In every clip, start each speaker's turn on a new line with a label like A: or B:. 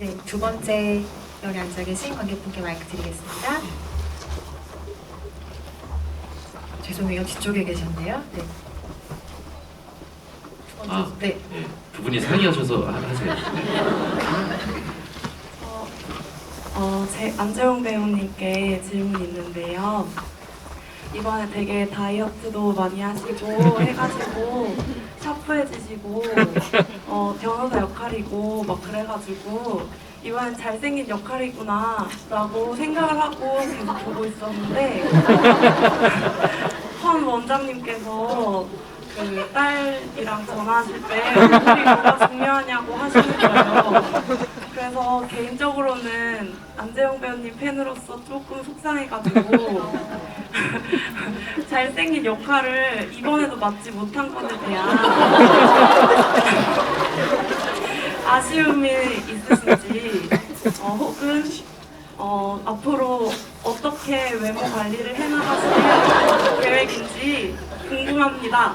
A: 네, 두 번째 여기 앉아 계신 관객분께 마이크 드리겠습니다. 죄송해요, 뒤쪽에 계셨네요. 네. 두 번째,
B: 아.
A: 네.
B: 예, 두 분이 상의하셔서 하- 하세요.
C: 어, 어, 제 안재홍 배우님께 질문이 있는데요. 이번에 되게 다이어트도 많이 하시고 해가지고 샤프해지시고 어, 변호사 역할이고 막 그래가지고 이번엔 잘생긴 역할이구나 라고 생각을 하고 계속 보고 있었는데 헌 원장님께서 그 딸이랑 전화하실 때 얼굴이 뭐가 중요하냐고 하시는 거예요. 그래서 개인적으로는 안재영 배우님 팬으로서 조금 속상해가지고 잘생긴 역할을 이번에도 맡지 못한 것에 대한 아쉬움이 있으신지 어, 혹은 어, 앞으로 어떻게 외모 관리를 해나가실 계획인지 궁금합니다.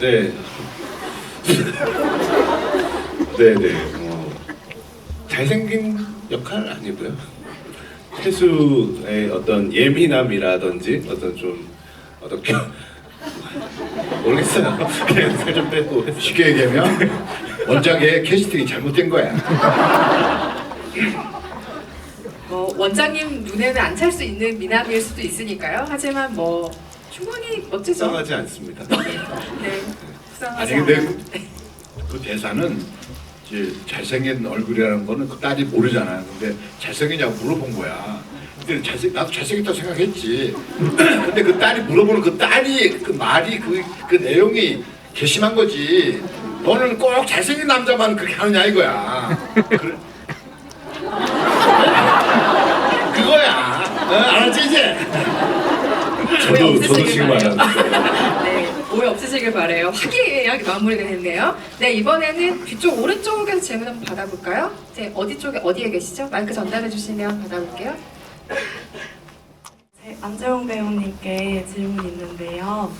D: 네. 네, 네. 어, 잘생긴 역할 아니고요. 태수의 어떤 예민함이라든지 어떤 좀 어떤 겨... 모르겠어요. 그냥 살좀 빼고 해서
E: 쉽게 얘기하면 원작의 캐스팅이 잘못된 거야.
F: 뭐 원장님 눈에는 안 찰 수 있는 미남일 수도 있으니까요. 하지만 뭐 충분히 멋지죠.
D: 속상하지 않습니다.
F: 네.
E: 아니
F: 속상하지
E: 근데
F: 않아요.
E: 그 대사는 이제 잘생긴 얼굴이라는 거는 그 딸이 모르잖아. 근데 잘생기냐고 물어본 거야. 근데 잘생 나도 잘생겼다고 생각했지. 근데 그 딸이 물어보는 그 딸이 그 말이 그, 그 내용이 괘씸한 거지. 너는 꼭 잘생긴 남자만 그렇게 하느냐 이거야. 그래. 그거야. 어, 알았지 이제?
D: 저도 저도 지금
F: 네, 없으시길 바래요. 화기애애하게 마무리가 됐네요. 네, 이번에는 뒤쪽 오른쪽에서 질문 한번 받아볼까요? 네, 어디 쪽에 어디에 계시죠? 마이크 전달해 주시면 받아볼게요.
C: 제 안재홍 배우님께 질문이 있는데요.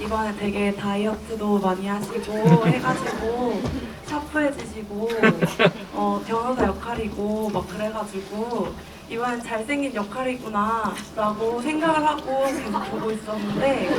C: 이번에 되게 다이어트도 많이 하시고 해가지고 샤프해지시고 어, 변호사 역할이고 막 그래가지고 이번엔 잘생긴 역할이구나 라고 생각을 하고 계속 보고 있었는데